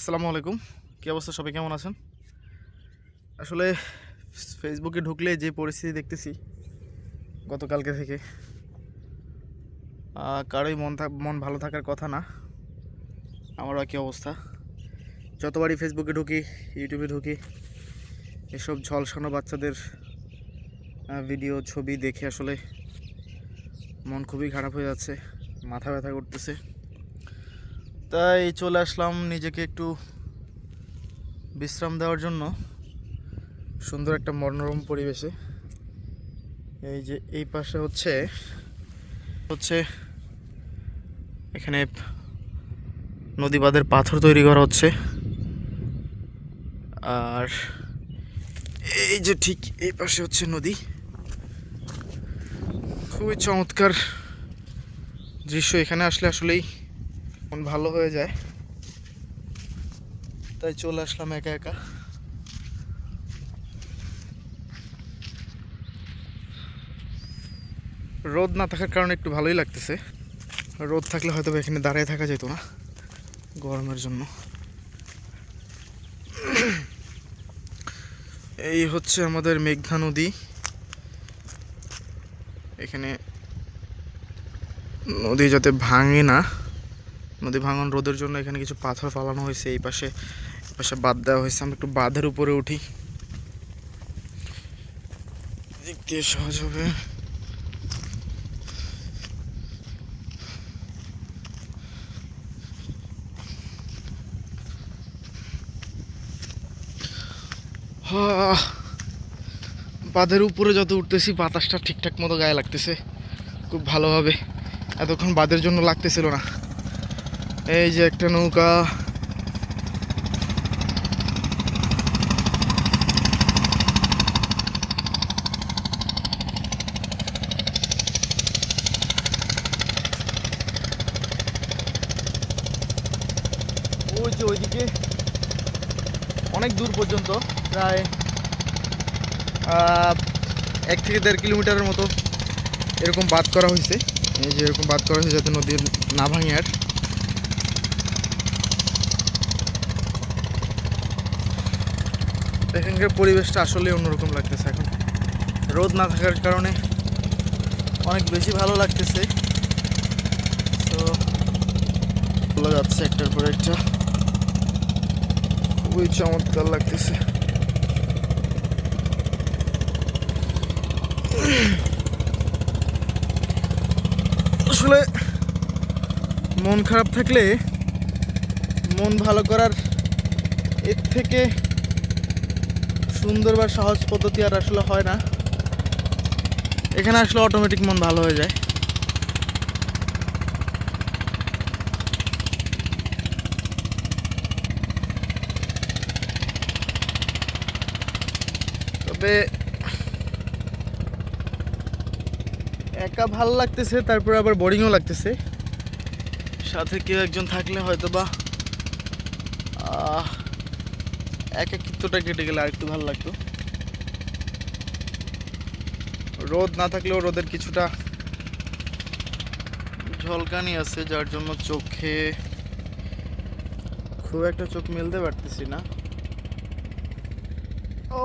আসসালামু আলাইকুম। কী অবস্থা? সবাই কেমন আছেন? আসলে ফেসবুকে ঢুকলে যে পরিস্থিতি দেখতেছি গতকালকে থেকে কারোই মন মন ভালো থাকার কথা না। আমারও একই অবস্থা। যতবারই ফেসবুকে ঢুকি, ইউটিউবে ঢুকি, এসব ঝলসানো বাচ্চাদের ভিডিও, ছবি দেখে আসলে মন খুবই খারাপ হয়ে যাচ্ছে, মাথা ব্যথা করতেছে। তাই চলে আসলাম নিজেকে একটু বিশ্রাম দেওয়ার জন্য। সুন্দর একটা মনোরম পরিবেশে। এই যে এই পাশে হচ্ছে হচ্ছে এখানে নদী বাঁধের পাথর তৈরি করা হচ্ছে। আর এই যে ঠিক এই পাশে হচ্ছে নদী। খুবই চমৎকার দৃশ্য এখানে আসলে আসলেই। মন ভালো হয়ে যায়। তাই চলে আসলাম একা একা। রোদ না থাকার কারণে একটু ভালোই লাগতেছে। রোদ থাকলে হয়তো এখানে দাঁড়িয়ে থাকা যেত না গরমের জন্য। এই হচ্ছে আমাদের মেঘনা নদী। এখানে নদী যাতে ভাঙে না নদী ভাঙন রোদের জন্য এখানে কিছু পাথর ফালানো হয়েছে, এই পাশে এই পাশে বাদ দেওয়া হয়েছে। আমরা একটু বাঁধের উপরে উঠি। দিয়ে সহজ হবে। বাঁধের উপরে যত উঠতেছি, বাতাসটা ঠিকঠাক মতো গায়ে লাগতেছে। খুব ভালোভাবে। এতক্ষণ বাঁধের জন্য লাগতেছিল না। এই যে একটা নৌকা। ওই যে ওইদিকে অনেক দূর পর্যন্ত, প্রায় এক থেকে দেড় কিলোমিটারের মতো এরকম বাদ করা হয়েছে। এই যে এরকম বাদ করা হয়েছে যাতে নদীর না ভাঙে আর। এখানকার পরিবেশটা আসলে অন্যরকম লাগতেছে এখন। রোদ না থাকার কারণে অনেক বেশি ভালো লাগতেছে। তো ভালো যাচ্ছে একটার পর একটা। খুবই চমৎকার লাগতেছে। আসলে মন খারাপ থাকলে মন ভালো করার এর থেকে সুন্দর বা সহজ পদ্ধতি আর আসলে হয় না। এখানে আসলে অটোমেটিক মন ভালো হয়ে যায়। তবে একা ভালো লাগতেছে, তারপর আবার বোরিংও লাগতেছে। সাথে কেউ একজন থাকলে হয়তো বা আহ, একাকিত্বটা কেটে গেলে আরেকটু ভালো লাগতো। রোদ না থাকলেও রোদের কিছুটা ঝলকানি আছে যার জন্য চোখে খুব একটা চোখ মেলতে পারতেছি না। ও